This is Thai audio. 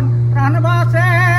प्राणवासे